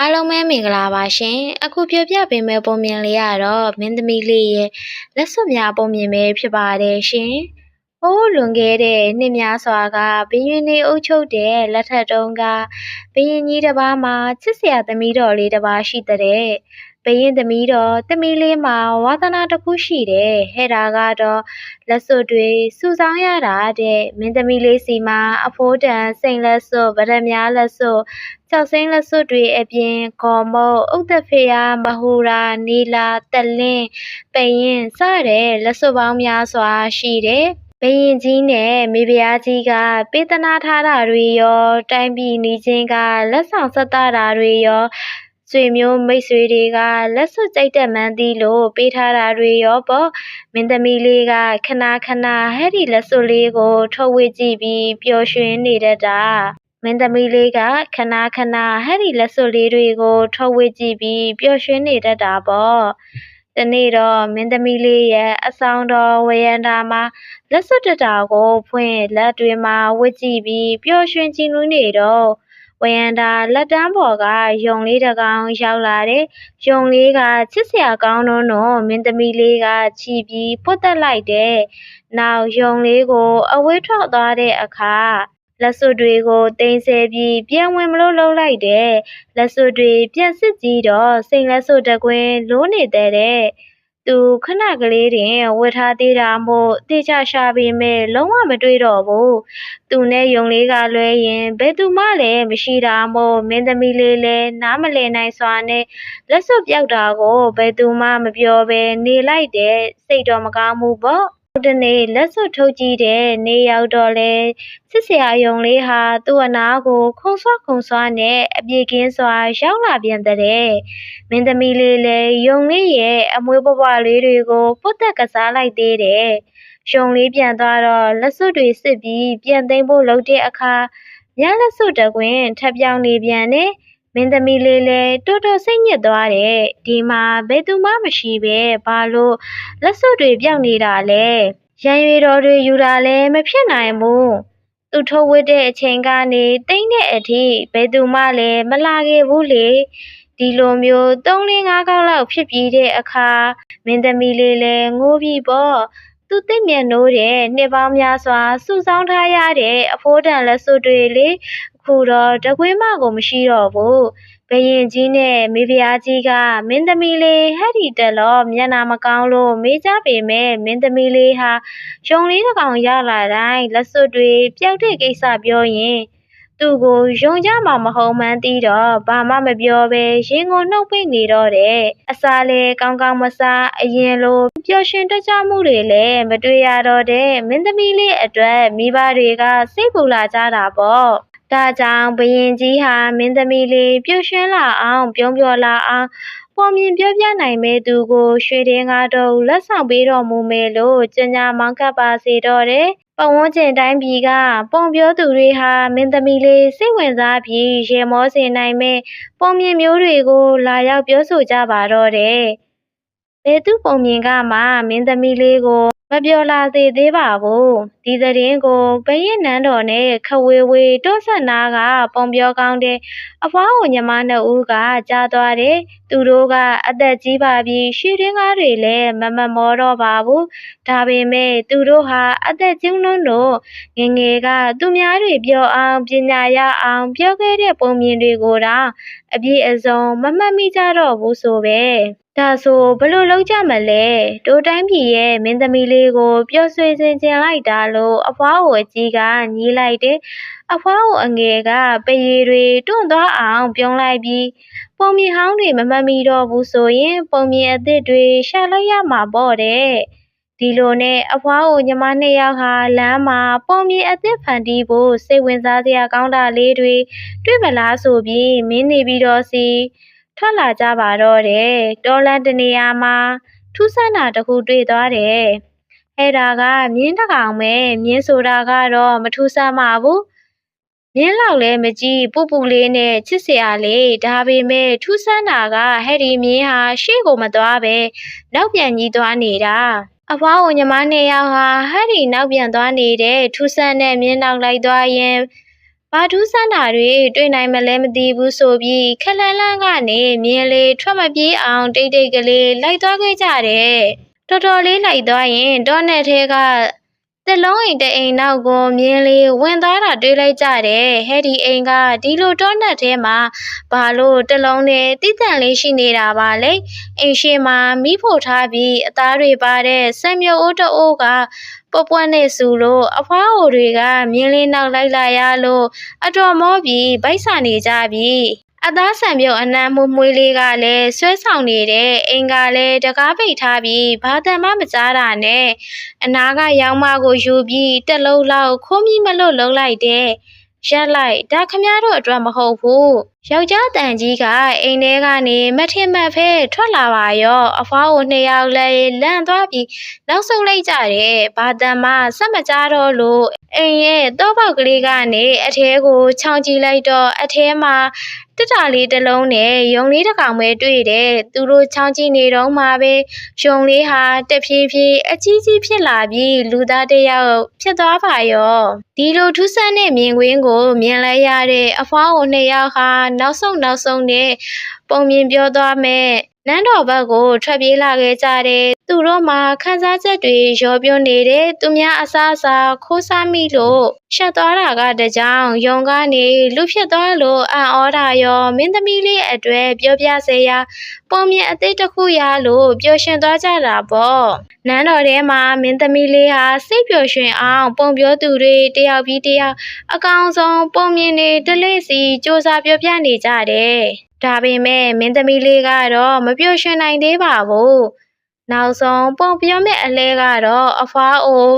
အားလုံးပဲမင်္ဂလာပါရှင်အခုပြောပြပေးမယ့်ပုံမြင်လေးကတော့မင်းသမီးလေးရဲ့လက်စွပ်များပုံမြင်ပဲဖြစ်ပါတယ်ရှင်ဟိုးလွန်ခဲ့တဲ့နှစ်များစွာကဘင်းရင်နေအုပ်ချုပ်တဲ့လက်ထက်တုန်းကဘင်းရင်ကြီးတစ်ပါးမှာချစ်စရာသမီးတော်လေးတစ်ပါးရှိတဲ့ ဘရင်သမီးတော်သမီးလေးမှာဝါသနာတစ်ခုရှိတယ်ဟဲ့ဒါကတော့လက်စွပ်တွေစုဆောင်းရတာတဲ့မင်းသမီးလေးစီမှာအဖိုးတန်စိန်လက်စွပ်ဗရမ ्या လက်စွပ်ကြောက်စိမ်းလက်စွပ်တွေအပြင်ဂေါ်မုတ်ဥဒ္ဒဖေယမဟူရာနီလာတက်လင်းပရင်စတဲ့လက်စွပ်ပေါင်းများစွာရှိတယ်ဘရင်ကြီးနဲ့မိဖုရားကြီးကပေးသနာထားတာတွေရောတိုင်းပြည်နေချင်းကလက်ဆောင်ဆက်တာတွေရော ဆွေမျိုးမိတ်ဆွေတွေကလက်စွပ်ကြိုက်တဲ့မှန်းသီးလို့ပေးထားတာတွေရောပေါ့မင်းသမီးလေးကခဏခဏဟဲ့ဒီလက်စွပ်လေးကိုထုတ်ဝေကြည့်ပြီးပျော်ရွှင်နေတတ်တာမင်းသမီးလေးကခဏခဏဟဲ့ဒီလက်စွပ်လေးတွေကိုထုတ်ဝေကြည့်ပြီးပျော်ရွှင်နေတတ်တာပေါ့တနေ့တော့မင်းသမီးလေးရဲ့အဆောင်တော်ဝရန္တာမှာလက်စွပ်တတာကိုဖွင့်လက်တွေမှာဝတ်ကြည့်ပြီးပျော်ရွှင်ကြည်နူးနေတော့ ဝရန္တာလက်တန်းပေါ်ကယုံလေးတစ်ကောင်ရောက်လာတယ်။ယုံလေးကချစ်စရာကောင်းတော့တော့မင်းသမီးလေးကချီပြီးဖွတ်တက်လိုက်တယ်။နောက်ယုံလေးကိုအဝေးထွက်သွားတဲ့အခါလက်စွပ်တွေကိုတင်ဆဲပြီးပြန်ဝင်မလို့လှုပ်လိုက်တယ်။လက်စွပ်တွေပြန်စစ်ကြည့်တော့စိန်လက်စွပ်တကွင်းလိုးနေတဲ့တဲ့။ သူခဏကလေးတင်ဝတ်ထားသေးတာမို့တေချာရှာပေမဲ့လုံးဝမတွေ့တော့ဘူး။သူနဲ့ယုံလေးကလွဲရင်ဘယ်သူမှလည်းမရှိတာမို့မင်းသမီးလေးလည်းနားမလည်နိုင်စွာနဲ့လက်စွပ်ပြောက်တာကိုဘယ်သူမှမပြောဘဲနေလိုက်တဲ့စိတ်တော့မကောင်းဘူးပေါ့။ တနေ့လက်စွပ်ထုတ်ကြည့်တဲ့နေရောက်တော့လဲချစ်စရာယုံလေးဟာသူ့အနာကိုခုံဆွခုံဆွနဲ့အပြေကင်းစွာရောက်လာပြန်တဲ့မင်းသမီးလေးလည်းယုံလေးရဲ့အမွေးပွားလေးတွေကိုပုတ်သက်ကစားလိုက်သေးတယ်ယုံလေးပြန်သွားတော့လက်စွပ်တွေစစ်ပြီးပြန်သိမ်းဖို့လုပ်တဲ့အခါညလက်စွပ်တကွင်ထပ်ပြောင်းနေပြန်တယ် မင်းသမီးလေးလည်းတော်တော်စိတ်ညစ်သွားတယ်ဒီမှာဘယ်သူမှမရှိပဲဘာလို့လက်စွပ်တွေပြောင်းနေတာလဲရန်ရွေတော်တွေယူတာလည်းမဖြစ်နိုင်ဘူးသူထုတ်ဝတ်တဲ့အချိန်ကနေတိမ့်တဲ့အထိဘယ်သူမှလည်းမလာခဲ့ဘူးလေဒီလိုမျိုး3 4 5ခေါက်လောက်ဖြစ်ပြီးတဲ့အခါမင်းသမီးလေးလည်းငိုပြီးပေါ့သူသိမြန်နိုးတဲ့နှစ်ပေါင်းများစွာစုဆောင်းထားရတဲ့အဖိုးတန်လက်စွပ်တွေလေ ခုတော့တကွေးမကိုမရှိတော့ဘူးဘရင်ကြီးနဲ့မိဖုရားကြီးကမင်းသမီးလေးဟဲ့ဒီတက်လို့မျက်နာမကောင်းလို့မေးကြပေမဲ့မင်းသမီးလေးဟာယုံလေးတစ်ကောင်ရလာတိုင်းလက်စွပ်တွေပျောက်တဲ့ကိစ္စပြောရင်သူ့ကိုယုံကြမှာမဟုတ်မှန်းသိတော့ဘာမှမပြောဘဲရင်ကိုနှုတ်ပိတ်နေတော့တယ်အစာလဲကောင်းကောင်းမစားအရင်လိုပျော်ရွှင်တက်ကြမှုတွေလည်းမတွေ့ရတော့တဲ့မင်းသမီးလေးအတွက်မိဘတွေကစိတ်ပူလာကြတာပေါ့ ဒါကြောင့်ဘရင်ကြီးဟာမင်းသမီးလေးပျော်ရွှင်လာအောင်ပြုံးပြောလာအောင်ပေါ်မြင်ပြောပြနိုင်မဲ့သူကိုရွှေတင်းကားတော့လက်ဆောင်ပေးတော်မူမယ်လို့ကြင်ညာမောင်းကပ်ပါစေတော့တယ်။ပတ်ဝန်းကျင်တိုင်းပြည်ကပုံပြောသူတွေဟာမင်းသမီးလေးစိတ်ဝင်စားပြီးရေမောစေနိုင်မဲ့ပုံမြင်မျိုးတွေကိုလာရောက်ပြောဆိုကြပါတော့တယ်။ဘယ်သူပုံမြင်ကမှမင်းသမီးလေးကိုမပြောလာသေးသေးပါဘူး ဒီသတင်းကိုဘရင်နန်းတော်နဲ့ခဝေဝေတောဆက်နာက ပုံပြောကောင်းတဲ့အဖွားကိုညီမနှစ်ဦးကကြားသွားတယ်သူတို့ကအသက်ကြီးပါပြီရှီရင်းကားတွေလည်းမမမောတော့ပါဘူးဒါပေမဲ့သူတို့ဟာအသက်ကြီးလွန်းလို့ငငယ်ကသူများတွေပြောအောင်ပညာရအောင်ပြောခဲ့တဲ့ပုံမြင်တွေကိုတော့အပြည့်အစုံမမှတ်မိကြတော့ဘူးဆိုပဲဒါဆိုဘလို့လောက်ကြမလဲတိုးတိုင်းပြည်ရဲ့မင်းသမီးလေးကိုပျော်ရွှင်စေချင်လိုက်တာလို့အဖွားကိုအကြီးကညီးလိုက်တယ်အဖွားကိုအငယ်ကပရေတွေတွန့်သွားအောင်ပြုံးလိုက်ပြီးပုံမြင်ဟောင်းတွေမမှတ်မိတော့ဘူးဆိုရင်ပုံမြင်အသစ်တွေရှာလိုက်ရမှာပေါ့တဲ့ဒီလိုနဲ့အဖွားကိုညီမနှစ်ယောက်ဟာလမ်းမှာပုံမြင်အသစ်ဖန်တီးဖို့စိတ်ဝင်စားစရာကောင်းတာလေးတွေတွေ့မလားဆိုပြီးမင်းနေပြီးတော့စီထွက်လာကြပါတော့တယ်တော်လန်တနေရာမှာထူးဆန်းတာတစ်ခုတွေ့သွားတယ် အဲ့ဒါကမြင်းတစ်ကောင်ပဲမြင်းဆိုတာကတော့မထူးဆန်းပါဘူးမြင်းလောက်လည်းမကြည့်ပူပူလေးနဲ့ချစ်စရာလေးဒါပေမဲ့ထူးဆန်းတာကဟဲ့ဒီမြင်းဟာရှေ့ကိုမသွားပဲနောက်ပြန်ကြီးသွားနေတာအဖွားကိုညီမနှစ်ယောက်ဟာဟဲ့ဒီနောက်ပြန်သွားနေတဲ့ထူးဆန်းတဲ့မြင်းနောက်လိုက်သွားရင်ဘဘာထူးဆန်းတာတွေတွေ့နိုင်မလဲမသိဘူးဆိုပြီးခက်လန်းလန်းကနေမြင်းလေးထွက်မပြေးအောင်တိတ်တိတ်ကလေးလိုက်သွားခဲ့ကြတယ် တော်တော်လေးလိုက်သွားရင်တောနဲ့ထဲကတစ်လုံးအိမ်တစ်အိမ်နောက်ကိုမြင်းလေးဝင်သွားတာတွေ့လိုက်ကြတယ်ဟဲ့ဒီအိမ်ကဒီလိုတောနဲ့ထဲမှာဘာလို့တစ်လုံးနဲ့တိတန့်လေးရှိနေတာပါလဲအိမ်ရှိမှာမိဖို့ထားပြီးအသားတွေပါတဲ့ဆံမြုပ်အိုးတအိုးကပွက်ပွက်နဲ့စူလို့အဖွားအိုတွေကမြင်းလေးနောက်လိုက်လာရလို့အတော်မောပြီးဗိုက်ဆာနေကြပြီ အသားဆံပြုတ်အနမ်းမှုမွေးလေးကလည်းဆွဲဆောင်နေတဲ့အင်ကလည်းတကားပိတ်ထားပြီးဘာတန်မှမကြားတာနဲ့အနာကရောင်မကိုယူပြီးတက်လုံးလောက်ခိုးမိမလို့လုံးလိုက်တဲ့ရက်လိုက်ဒါခမရတို့အတွက်မဟုတ်ဘူး ယောက်ျားတန်ကြီးကအိမ်ထဲကနေမထင်မှတ်ဖဲထွက်လာပါရောအဖွားကိုနှစ်ယောက်လည်းလန့်သွားပြီးနောက်ဆုတ်လိုက်ကြတယ်။ဘာတန်မှစက်မကြားတော့လို့အိမ်ရဲ့တောပေါက်ကလေးကနေအထဲကိုခြောင်ကြည့်လိုက်တော့အထဲမှာတက်တာလေးတစ်လုံးနဲ့ယုံလေးတစ်ကောင်ပဲတွေ့တယ်။သူတို့ခြောင်ကြည့်နေတော့မှပဲယုံလေးဟာတဖြည်းဖြည်းအကြီးကြီးဖြစ်လာပြီးလူသားတစ်ယောက်ဖြစ်သွားပါရော။ဒီလိုထူးဆန်းတဲ့မြင်ကွင်းကိုမြင်လိုက်ရတဲ့အဖွားကိုနှစ်ယောက်ဟာနောက်ဆုံးနောက်ဆုံးနဲ့ပုံမြင်ပြောသွားမယ် နန်းတော်ဘက်ကိုထွက်ပြေးလာခဲ့ကြတယ်။သူတို့မှာခန်းစားချက်တွေရောပြွနေတဲ့သူများအစားအစာခိုးစားမိလို့ရှက်သွားတာကတကြောင်ယုံကနေလူဖြစ်သွားလို့အံ့ဩတာရောမင်းသမီးလေးအတွေ့ပြောပြစေရာပုံမြင်အသေးတစ်ခုရလို့ပျော်ရွှင်သွားကြတာပေါ့။နန်းတော်ထဲမှာမင်းသမီးလေးဟာစိတ်ပျော်ရွှင်အောင်ပုံပြောသူတွေတယောက်ပြီးတယောက်အကောင်ဆုံးပုံမြင်နေတလေးစီစ조사ပြောပြနေကြတယ်။ ဒါပေမဲ့မင်းသမီးလေးကတော့မပျော်ရွှင်နိုင်သေးပါဘူး။နောက်ဆုံးပုံပြောမဲ့အလဲကတော့အဖွားအို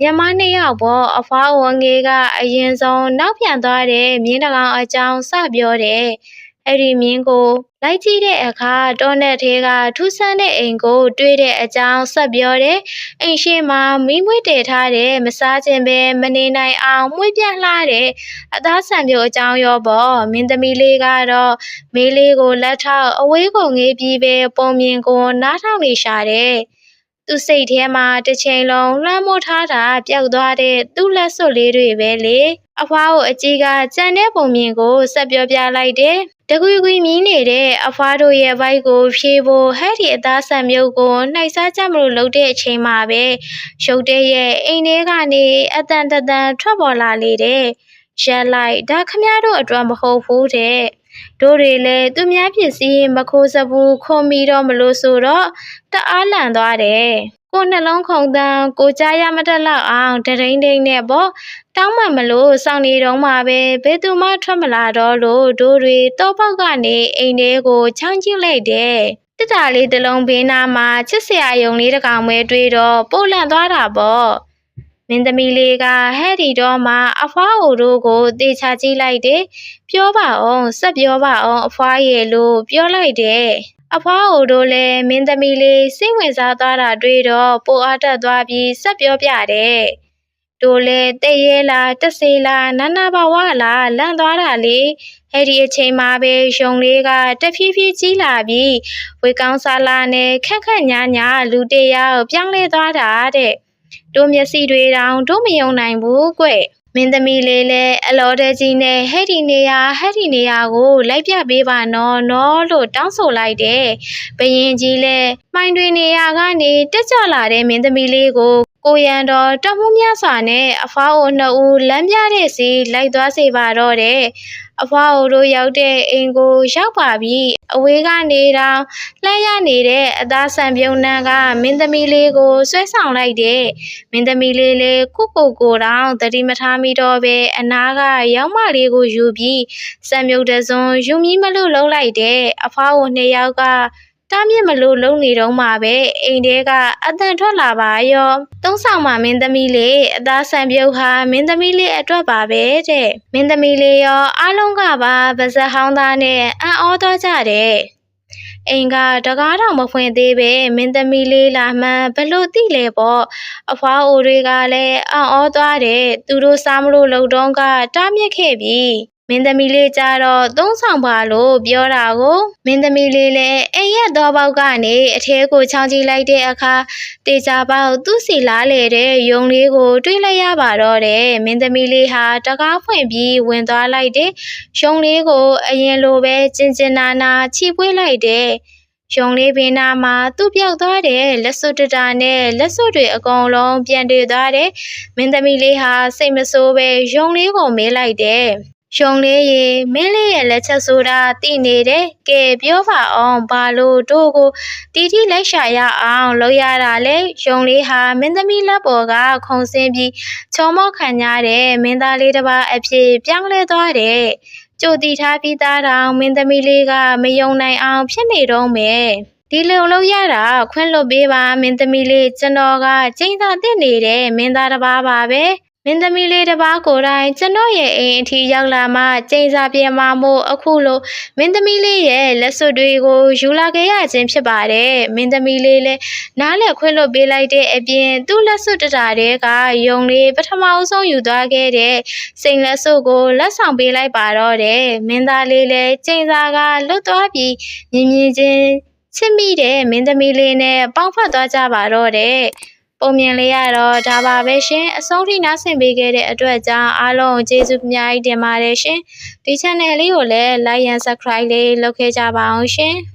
မြန်မာနှစ်ယောက်ပေါ့အဖွားအိုငေကအရင်ဆုံးနောက်ပြန်သွားတဲ့မြင်းတကောင်အကြောင်းစပြောတယ်။ အဲ့ဒီမြင်းကိုလိုက်ကြည့်တဲ့အခါတောနဲ့သေးကထူးဆန်းတဲ့အိမ်ကို တွေ့တဲ့အကြောင်းဆက်ပြောတယ်။အိမ်ရှိမှာမိမွေးတည်ထားတဲ့မစားခြင်းပဲမနေနိုင်အောင်မှုပြလှတဲ့အသားဆံပြုတ်အကြောင်းရောပေါ့မင်းသမီးလေးကတော့မေးလေးကိုလက်ထောက်အဝေးကိုငေးပြီးပဲပုံမြင်ကိုနားထောင်နေရှာတယ်။ သူစိတ်ထဲမှာတစ်ချိန်လုံးလွှမ်းမိုးထားတာပျောက်သွားတဲ့သူ့လက်စွပ်လေးတွေပဲလေအဖွားကိုအကြီးကကြံတဲ့ပုံမြင်ကိုဆက်ပြောပြလိုက်တယ်တကွီကွီမြည်နေတဲ့အဖွားတို့ရဲ့ဘိုက်ကိုဖြေဖို့ဟဲ့ဒီအသားဆံမြုပ်ကိုနှိုက်စားကြမလို့လုပ်တဲ့အချိန်မှာပဲရုတ်တဲ့ရဲ့အိမ်ထဲကနေအတန်တတန်ထွက်ပေါ်လာလေတဲ့ရက်လိုက်ဒါခမရတို့အတွက်မဟုတ်ဘူးတဲ့ တို့တွေလည်းသူများပစ္စည်းမခိုးစဘူးခုံမီတော့မလို့ဆိုတော့တအားလန့်သွားတယ်ကိုနှလုံးခုန်တန်းကိုကြားရမတက်လောက်အောင်တရိန်ဒိန်နဲ့ပေါ့တောင်းမှမလို့စောင့်နေတော့မှပဲဘယ်သူမှထွက်မလာတော့လို့တို့တွေတောပေါက်ကနေအိမ်ထဲကိုချောင်းကျလိုက်တယ်တက်တာလေးတစ်လုံးဘေးနားမှာချစ်စရာယုံလေးတစ်ကောင်ပဲတွေ့တော့ပို့လန့်သွားတာပေါ့ မင်းသမီးလေးကဟဲ့ဒီတော့မှအဖွားအိုတို့ကိုတေချာကြည့်လိုက်တယ်ပြောပါအောင်ဆက်ပြောပါအောင်အဖွားရဲ့လို့ပြောလိုက်တယ်အဖွားအိုတို့လည်းမင်းသမီးလေးစိတ်ဝင်စားသွားတာတွေ့တော့ပိုအားတက်သွားပြီးဆက်ပြောပြတယ်။တို့လည်းတည့်ရဲလားတက်စေလားနာနာဘဝလားလန့်သွားတာလေအဲ့ဒီအချိန်မှာပဲယုံလေးကတဖြည်းဖြည်းကြီးလာပြီးဝေကောင်းစားလာနဲ့ခက်ခက်ညာညာလူတယောက်ပြောင်းလဲသွားတာတဲ့။ တို့မျက်စိတွေတောင်တို့မယုံနိုင်ဘူးကွ။မင်းသမီးလေးလည်းအလော်တဲကြီးနဲ့ဟဲ့ဒီနေရာဟဲ့ဒီနေရာကိုလိုက်ပြပေးပါနော်နော်လို့တောင်းဆိုလိုက်တယ်။ဘရင်ကြီးလည်းမှိုင်တွေနေရာကနေတက်ကြလာတဲ့မင်းသမီးလေးကို ကိုရန်တော်တမှုများစွာနဲ့အဖွားအိုနှစ်ဦးလမ်းပြတဲ့စီလိုက်သွားစေပါတော့တယ်။အဖွားအိုတို့ရောက်တဲ့အိမ်ကိုရောက်ပါပြီ။အဝေးကနေတော့လှမ်းရနေတဲ့အသားဆံပြုံးနှံကမင်းသမီးလေးကိုဆွဲဆောင်လိုက်တယ်။မင်းသမီးလေးလည်းကုကိုကိုတောင်တတိမထားမိတော့ပဲအနာကရောက်မလေးကိုယူပြီးစံမြုပ်တစွန်ယူမီမလို့လှုပ်လိုက်တယ်။အဖွားအိုနှစ်ယောက်က တားမြစ်မလို့လုံနေတော့မှပဲအိမ်ထဲကအတန်ထွက်လာပါရောသုံးဆောင်မှာမင်းသမီးလေးအသားဆံပြုတ်ဟာမင်းသမီးလေးအတွက်ပါပဲတဲ့မင်းသမီးလေးရောအားလုံးကပါပါဇက်ဟောင်းသားနဲ့အံ့ဩသွားကြတယ်အိမ်ကတကားတော်မဖွင့်သေးပဲမင်းသမီးလေးလာမှန်းဘလို့သိလဲပေါ့အဖွားအိုတွေကလည်းအံ့ဩသွားတယ်သူတို့စားမလို့လုံတော့ကတားမြစ်ခဲ့ပြီ မင်းသမီးလေးကြတော့သုံးဆောင်ပါလို့ပြောတာကိုမင်းသမီးလေးလည်းအိမ်ရက်တော့ပေါက်ကနေအထဲကိုချောင်းကြည့်လိုက်တဲ့အခါတေချာပေါက်သူ့စီလားလေတဲ့ယုံလေးကိုတွေးလိုက်ရပါတော့တယ်မင်းသမီးလေးဟာတကားဖွင့်ပြီးဝင်သွားလိုက်တဲ့ယုံလေးကိုအရင်လိုပဲကျင်ကျင်နာနာချီပွေးလိုက်တဲ့ယုံလေးပင်နာမှာသူ့ပြောက်သွားတဲ့လက်စွပ်တတာနဲ့လက်စွပ်တွေအကုန်လုံးပြန်တွေ့သွားတဲ့မင်းသမီးလေးဟာစိတ်မဆိုးပဲယုံလေးကိုမေးလိုက်တယ်။ ယုံလေးရေမင်းလေးရဲ့လက်ချက်ဆိုတာသိနေတယ်။ကဲပြောပါအောင်ဘာလို့တို့ကိုတီတီလိုက်ရှာရအောင်လုပ်ရတာလဲ။ယုံလေးဟာမင်းသမီးလက်ပေါ်ကခုံဆင်းပြီးချောမောခံကြတဲ့မင်းသားလေးတစ်ပါးအဖြစ်ပြောင်းလဲသွားတယ်။ကြိုတီထားပြီးသားတောင်မင်းသမီးလေးကမယုံနိုင်အောင်ဖြစ်နေတော့မယ်။ဒီလုံလုံးရတာခွင့်လွတ်ပေးပါမင်းသမီးလေးကျွန်တော်ကကျင်းသာတက်နေတဲ့မင်းသားတစ်ပါးပါပဲ မင်းသမီးလေးတစ်ပါးကိုယ်တိုင်ကျွန်တော်ရဲ့အိမ်အထိရောက်လာမှကျင်းစာပြန်မမို့အခုလိုမင်းသမီးလေးရဲ့လက်စွပ်တွေကိုယူလာခဲ့ရခြင်းဖြစ်ပါတယ်မင်းသမီးလေးလည်းနားလက်ခွင့်လွတ်ပေးလိုက်တဲ့အပြင်သူ့လက်စွပ်တတာတဲ့ကယုံလေးပထမအဆုံးယူသွားခဲ့တဲ့စိန်လက်စွပ်ကိုလက်ဆောင်ပေးလိုက်ပါတော့တယ်မင်းသားလေးလည်းကျင်းစာကလွတ်သွားပြီးမြင်မြင်ချင်းချစ်မိတဲ့မင်းသမီးလေးနဲ့ပေါင်းဖက်သွားကြပါတော့တဲ့ ပုံမြင်လေးရတော့ဒါပါပဲရှင်အဆုံးထိနားဆင်ပေးခဲ့တဲ့အတွက်ကြောင့်အားလုံးကိုကျေးဇူးအများကြီးတင်ပါတယ်ရှင်ဒီ channel လေးကိုလည်း like and subscribe လေးလုပ်ခဲ့ကြပါအောင်ရှင်